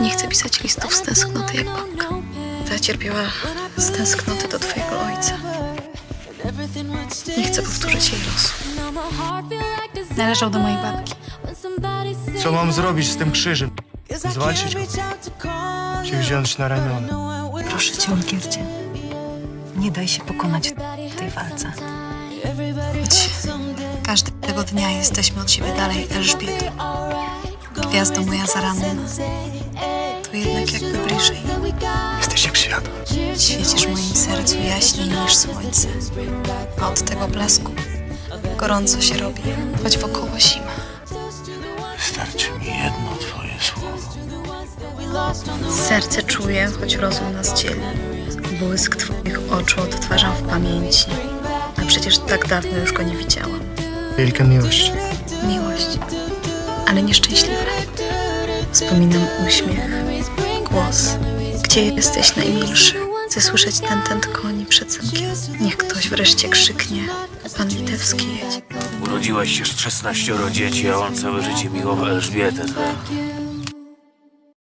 Nie chcę pisać listów z tęsknoty jak babka. Ta cierpiała z tęsknoty do twojego ojca. Nie chcę powtórzyć jej losu. Należał do mojej babki. Co mam zrobić z tym krzyżem? Zwalczyć go? Czy wziąć na ramiona? Proszę cię, Olgierdzie, nie daj się pokonać w tej walce. Choć każdego dnia jesteśmy od siebie dalej, Elżbieto. Gwiazdo moja zaranna. To jednak jakby bliżej. Jesteś jak świat. Świecisz w moim sercu jaśniej niż słońce. A od tego blasku gorąco się robi, choć wokoło zima. Wystarczy mi jedno twoje słowo. Serce czuje, choć rozum nas dzieli. Błysk twoich oczu odtwarzam w pamięci. A przecież tak dawno już go nie widziałam. Wielka miłość. Miłość, ale nieszczęśliwa. Wspominam uśmiech, głos. Gdzie jesteś najmilszy? Chcę słyszeć ten tent koni przed zamkiem. Niech ktoś wreszcie krzyknie. Pan Litewski jedź. Urodziłaś się z 16 dzieci, a on całe życie miłował Elżbietę. To